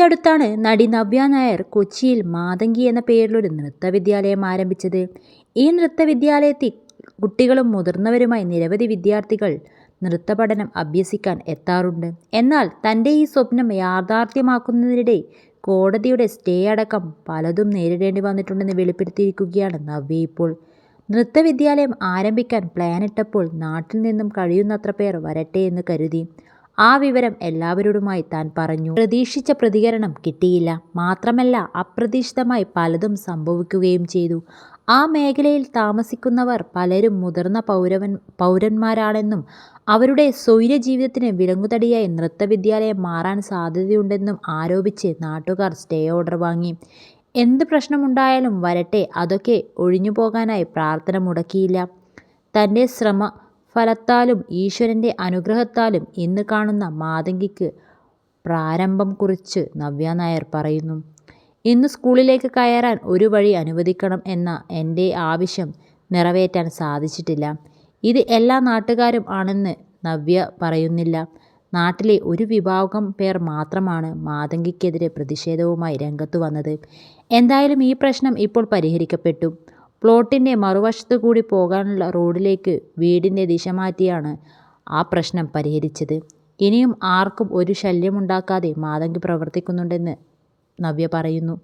അടുത്താണ് നടി നവ്യ നായർ കൊച്ചിയിൽ മാതങ്കി എന്ന പേരിലൊരു നൃത്തവിദ്യാലയം ആരംഭിച്ചത്. ഈ നൃത്തവിദ്യാലയത്തിൽ കുട്ടികളും മുതിർന്നവരുമായി നിരവധി വിദ്യാർത്ഥികൾ നൃത്തപഠനം അഭ്യസിക്കാൻ എത്താറുണ്ട്. എന്നാൽ തന്റെ ഈ സ്വപ്നം യാഥാർത്ഥ്യമാക്കുന്നതിനിടെ കോടതിയുടെ സ്റ്റേ അടക്കം പലതും നേരിടേണ്ടി വന്നിട്ടുണ്ടെന്ന് വെളിപ്പെടുത്തിയിരിക്കുകയാണ് നവ്യ ഇപ്പോൾ. നൃത്തവിദ്യാലയം ആരംഭിക്കാൻ പ്ലാനിട്ടപ്പോൾ നാട്ടിൽ നിന്നും കഴിയുന്നത്ര പേർ വരട്ടെ എന്ന് കരുതി. ആ വിവരം എല്ലാവരോടുമായി താൻ പറഞ്ഞു. പ്രതീക്ഷിച്ച പ്രതികരണം കിട്ടിയില്ല. മാത്രമല്ല അപ്രതീക്ഷിതമായി പലതും സംഭവിക്കുകയും ചെയ്തു. ആ മേഖലയിൽ താമസിക്കുന്നവർ പലരും മുതിർന്ന പൗരവൻ പൗരന്മാരാണെന്നും അവരുടെ സ്വൈര ജീവിതത്തിന് വിലങ്ങുതടിയായി നൃത്തവിദ്യാലയം മാറാൻ സാധ്യതയുണ്ടെന്നും ആരോപിച്ച് നാട്ടുകാർ സ്റ്റേ ഓർഡർ വാങ്ങി. എന്ത് പ്രശ്നമുണ്ടായാലും വരട്ടെ അതൊക്കെ ഒഴിഞ്ഞു പോകാനായി പ്രാർത്ഥന മുടക്കിയില്ല. തന്റെ ശ്രമഫലത്താലും ഈശ്വരന്റെ അനുഗ്രഹത്താലും ഇന്ന് കാണുന്ന മാതങ്കിക്ക് പ്രാരംഭം കുറിച്ച് നവ്യ നായർ പറയുന്നു. ഇന്ന് സ്കൂളിലേക്ക് കയറാൻ ഒരു വഴി അനുവദിക്കണം എന്ന എന്റെ ആവശ്യം നിറവേറ്റാൻ സാധിച്ചിട്ടില്ല. ഇത് എല്ലാ നാട്ടുകാരും ആണെന്ന് നവ്യ പറയുന്നില്ല. നാട്ടിലെ ഒരു വിഭാഗം പേർ മാത്രമാണ് മാതങ്കിക്കെതിരെ പ്രതിഷേധവുമായി രംഗത്തു വന്നത്. എന്തായാലും ഈ പ്രശ്നം ഇപ്പോൾ പരിഹരിക്കപ്പെട്ടു. പ്ലോട്ടിന്റെ മറുവശത്തു കൂടി പോകാനുള്ള റോഡിലേക്ക് വീടിന്റെ ദിശ മാറ്റിയാണ് ആ പ്രശ്നം പരിഹരിച്ചത്. ഇനിയും ആർക്കും ഒരു ശല്യമുണ്ടാക്കാതെ മാതങ്കി പ്രവർത്തിക്കുന്നുണ്ടെന്ന് നവ്യ പറയുന്നു.